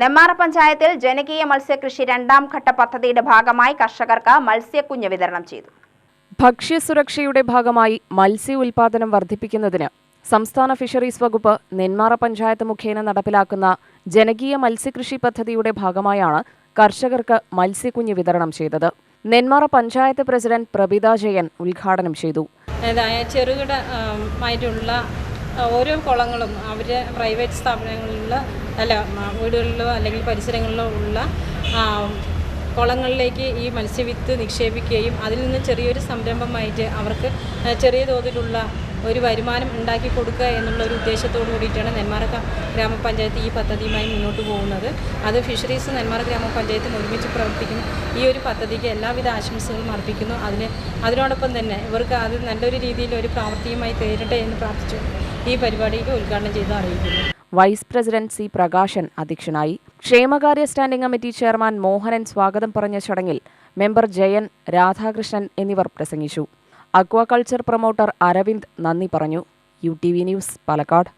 നെമ്മാറ പഞ്ചായത്തിൽ ജനകീയ മത്സ്യകൃഷി രണ്ടാം ഘട്ട പദ്ധതിയുടെ ഭാഗമായി കർഷകർക്ക് മത്സ്യക്കുഞ്ഞ് വിതരണം ചെയ്തു. ഭക്ഷ്യസുരക്ഷയുടെ ഭാഗമായി മത്സ്യ ഉൽപാദനം വർദ്ധിപ്പിക്കുന്നതിന് സംസ്ഥാന ഫിഷറീസ് വകുപ്പ് നെന്മാറ പഞ്ചായത്ത് മുഖേന നടപ്പിലാക്കുന്ന ജനകീയ മത്സ്യകൃഷി പദ്ധതിയുടെ ഭാഗമായാണ് കർഷകർക്ക് മത്സ്യക്കുഞ്ഞ് വിതരണം ചെയ്തത്. നെന്മാറ പഞ്ചായത്ത് പ്രസിഡന്റ് പ്രബിത ജയൻ ഉദ്ഘാടനം ചെയ്തു. അതായത് ചെറുകിട ആയിട്ടുള്ള ഓരോ കുളങ്ങളും അവർ പ്രൈവറ്റ് സ്ഥാപനങ്ങളിലുള്ള അല്ല വീടുകളിലോ അല്ലെങ്കിൽ പരിസരങ്ങളിലോ ഉള്ള കുളങ്ങളിലേക്ക് ഈ മത്സ്യവിത്ത് നിക്ഷേപിക്കുകയും അതിൽ നിന്ന് ചെറിയൊരു സംരംഭമായിട്ട് അവർക്ക് ചെറിയ തോതിലുള്ള ഒരു വരുമാനം ഉണ്ടാക്കി കൊടുക്കുക എന്നുള്ള ഒരു ഉദ്ദേശത്തോടു കൂടിയിട്ടാണ് നെന്മാറ ഗ്രാമപഞ്ചായത്ത് ഈ പദ്ധതിയുമായി മുന്നോട്ട് പോകുന്നത്. അത് ഫിഷറീസ് നെന്മാറ ഗ്രാമപഞ്ചായത്തും ഒരുമിച്ച് പ്രവർത്തിക്കുന്നു. ഈ ഒരു പദ്ധതിക്ക് എല്ലാവിധ ആശംസകളും അർപ്പിക്കുന്നു. അതിന് അതിനോടൊപ്പം തന്നെ ഇവർക്ക് അത് നല്ലൊരു രീതിയിൽ ഒരു പ്രാവർത്തികമായി തീരട്ടെ എന്ന് പ്രാർത്ഥിച്ചു. ഈ പരിപാടിക്ക് ഉദ്ഘാടനം ചെയ്ത് അറിയിക്കുന്നു. വൈസ് പ്രസിഡന്റ് സി പ്രകാശൻ അധ്യക്ഷനായി ക്ഷേമകാര്യ സ്റ്റാൻഡിംഗ് കമ്മിറ്റി ചെയർമാൻ മോഹനൻ സ്വാഗതം പറഞ്ഞ ചടങ്ങിൽ മെമ്പർ ജയൻ രാധാകൃഷ്ണൻ എന്നിവർ പ്രസംഗിച്ചു. അക്വാകൾച്ചർ പ്രൊമോട്ടർ അരവിന്ദ് നന്ദി പറഞ്ഞു. U T V news Palakkad.